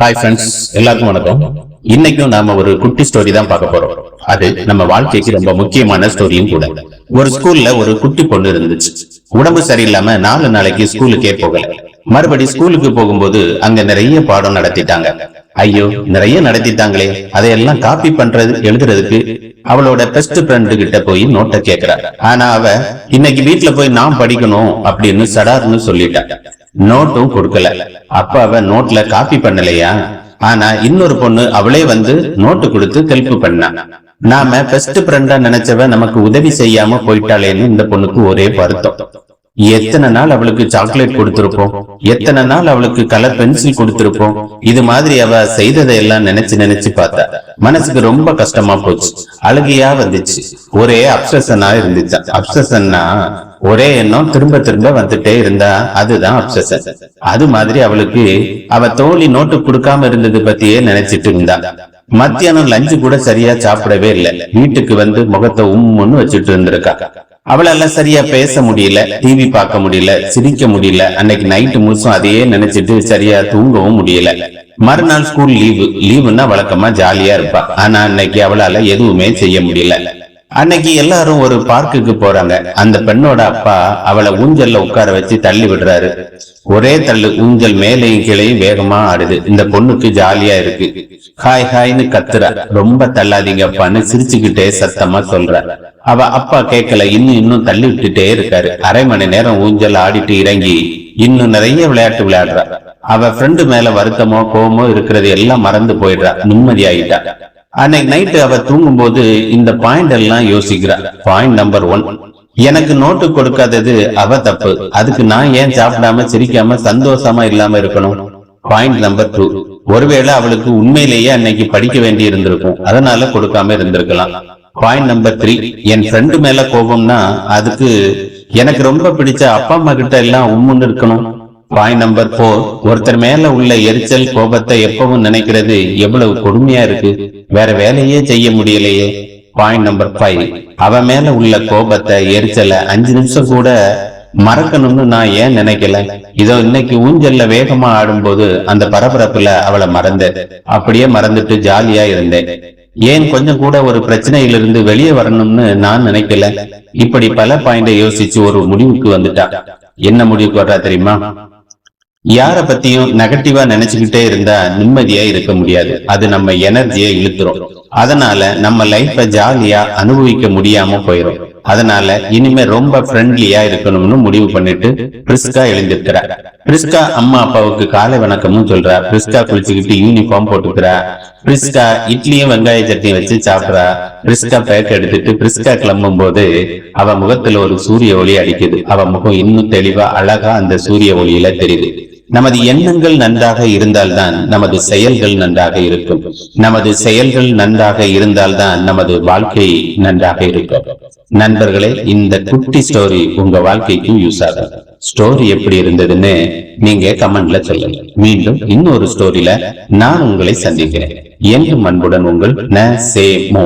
Hi friends எல்லாருக்கும் வணக்கம். இன்னைக்கும் நாம ஒரு குட்டி ஸ்டோரி தான் பார்க்க போறோம். அது நம்ம வாழ்க்கைக்கு ரொம்ப முக்கியமான ஸ்டோரியும் கூட. ஒரு ஸ்கூல்ல ஒரு குட்டி பொண்ணு இருந்துச்சு. உடம்பு சரியில்லாம நாலு நாளைக்கு ஸ்கூலுக்கே போகல. மறுபடி ஸ்கூலுக்கு போகும்போது அங்க நிறைய பாடம் நடத்திட்டாங்க. ஐயோ நிறைய நடத்திட்டாங்களே. அதையெல்லாம் காப்பி பண்றது எழுதுறதுக்கு அவளோட பெஸ்ட் ஃப்ரெண்டு கிட்ட போய் நோட்டை கேக்குறா. ஆனா அவ இன்னைக்கு வீட்டுல போய் நான் படிக்கணும் அப்படின்னு சடார்னு சொல்லிட்டாங்க நோட்டும் கொடுக்கல. அப்ப அவ நோட்ல காப்பி பண்ணலையா? ஆனா இன்னொரு பொண்ணு அவளே வந்து நோட்டு கொடுத்து ஹெல்ப் பண்ணா. நாம பெஸ்ட் ஃப்ரெண்டா நினைச்சவ நமக்கு உதவி செய்யாம போயிட்டாளேன்னு இந்த பொண்ணுக்கு ஒரே வருத்தம். எத்தனை நாள் அவளுக்கு சாக்லேட் கொடுத்திருப்போம்? எத்தனை நாள் அவளுக்கு கலர் பென்சில் கொடுத்திருப்போம்? இது மாதிரி அவ செய்ததை எல்லாம் நினைச்சு நினைச்சு பார்த்தா மனசுக்கு ரொம்ப கஷ்டமா போச்சு. அழுகையா வந்துச்சு. ஒரே அப்சஷனா இருந்துச்சு? அப்சஷன்னா ஒரே எண்ணம் திரும்ப திரும்ப வந்துட்டே இருந்தா அதுதான் அப்சஷன் அது மாதிரி அவளுக்கு அவ தோழி நோட்டு கொடுக்காம இருந்தது பத்தியே நினைச்சிட்டு இருந்தா. மத்தியானம் லஞ்சு கூட சரியா சாப்பிடவே இல்லை. வீட்டுக்கு வந்து முகத்தை உம்முன்னு வச்சுட்டு இருந்திருக்கா. அவளால சரியா பேச முடியல டிவி பார்க்க முடியல சிரிக்க முடியல அன்னைக்கு நைட்டு முழுசும் அதையே நினைச்சிட்டு சரியா தூங்கவும் முடியல. மறுநாள் ஸ்கூல் லீவு லீவுன்னா வழக்கமா ஜாலியா இருப்பா. ஆனா அன்னைக்கு அவளால எதுவுமே செய்ய முடியல. அன்னைக்கு எல்லாரும் ஒரு பார்க்குக்கு போறாங்க. அந்த பெண்ணோட அப்பா அவளை ஊஞ்சல்ல உட்கார வச்சு தள்ளி விடுறாரு. ஒரே தள்ளு ஊஞ்சல் மேலையும் கீழையும் வேகமா ஆடுது. இந்த பொண்ணுக்கு ஜாலியா இருக்கு. ஹாய் ஹாய்னு கத்துறா. ரொம்ப தள்ளாதீங்க அப்பான்னு சிரிச்சுக்கிட்டே சத்தமா சொல்ற. அவ அப்பா கேட்கல இன்னும் இன்னும் தள்ளி விட்டுட்டே இருக்காரு. அரை மணி நேரம் ஊஞ்சல் ஆடிட்டு இறங்கி இன்னும் நிறைய விளையாட்டு விளையாடுறா. அவ ஃப்ரெண்டு மேல வருத்தமோ கோவமோ இருக்கிறது எல்லாம் மறந்து போயிடுறா. நிம்மதியாயிட்டா. அன்னைக்கு நைட்டு அவ தூங்கும் போது இந்த பாயிண்ட் எல்லாம் யோசிக்கிறா பாயிண்ட் நம்பர் ஒன் எனக்கு நோட்டு கொடுக்காதது அவ தப்பு. அதுக்கு நான் ஏன் சாப்பிடாம சிரிக்காம சந்தோஷமா இல்லாம இருக்கணும்? பாயிண்ட் நம்பர் டூ ஒருவேளை அவளுக்கு உண்மையிலேயே அன்னைக்கு படிக்க வேண்டி இருந்திருக்கும். அதனால கொடுக்காம இருந்திருக்கலாம். பாயிண்ட் நம்பர் த்ரீ என் ஃப்ரெண்டு மேல கோபம்னா அதுக்கு எனக்கு ரொம்ப பிடிச்ச அப்பா அம்மா கிட்ட எல்லாம் உம்முன்னு இருக்கணும். பாயிண்ட் நம்பர் போர் ஒருத்தர் மேல உள்ள எரிச்சல் கோபத்தை எப்பவும் நினைக்கிறது எவ்வளவு கொடுமையா இருக்கு. வேற வேலையே செய்ய முடியலையே. பாயிண்ட் நம்பர் ஃபைவ் அவ மேல உள்ள கோபத்தை எரிச்சலை அஞ்சு நிமிஷம் கூட மறக்கணும்னு நான் ஏன் நினைக்கல? இதோ இன்னைக்கு ஊஞ்சல்ல வேகமா ஆடும்போது அந்த பரபரப்புல அவளை மறந்தேன். அப்படியே மறந்துட்டு ஜாலியா இருந்தேன். ஏன் கொஞ்சம் கூட ஒரு பிரச்சனையிலிருந்து வெளியே வரணும்னு நான் நினைக்கல. இப்படி பல பாயிண்ட யோசிச்சு ஒரு முடிவுக்கு வந்துட்டா. என்ன முடிவுக்கு வர்றா தெரியுமா? யார பத்தியும் நெகட்டிவா நினைச்சுக்கிட்டே இருந்தா நிம்மதியா இருக்க முடியாது. அது நம்ம எனர்ஜியை இழுத்துரும். அதனால நம்ம லைஃப ஜாலியா அனுபவிக்க முடியாம போயிரும். அதனால இனிமே ரொம்ப ஃப்ரெண்ட்லியா இருக்கணும்னு முடிவு பண்ணிட்டு பிரிஸ்கா எழுந்திருக்கிறார் பிரிஸ்கா அம்மா அப்பாவுக்கு காலை வணக்கமும் சொல்றா. பிரிஸ்கா குளிச்சுக்கிட்டு யூனிஃபார்ம் போட்டுக்கிறா. பிரிஸ்கா இட்லியும் வெங்காய சட்னியும் வச்சு சாப்பிடுறா. பிரிஸ்கா பேக் எடுத்துட்டு பிரிஸ்கா கிளம்பும் போது அவ முகத்துல ஒரு சூரிய ஒளி அடிக்குது. அவ முகம் இன்னும் தெளிவா அழகா அந்த சூரிய ஒளியில தெரியுது. நமது எண்ணங்கள் நன்றாக இருந்தால்தான் நமது செயல்கள் நன்றாக இருக்கும். நமது செயல்கள் நன்றாக இருந்தால்தான் நமது வாழ்க்கை நன்றாக இருக்கும். நண்பர்களே இந்த குட்டி ஸ்டோரி உங்க வாழ்க்கைக்கு யூஸ் ஆகும். ஸ்டோரி எப்படி இருந்ததுன்னு நீங்க கமெண்ட்ல சொல்லுங்க. மீண்டும் இன்னொரு ஸ்டோரியில நான் உங்களை சந்திக்கிறேன். என்றும் அன்புடன் உங்கள் ந சே மோ.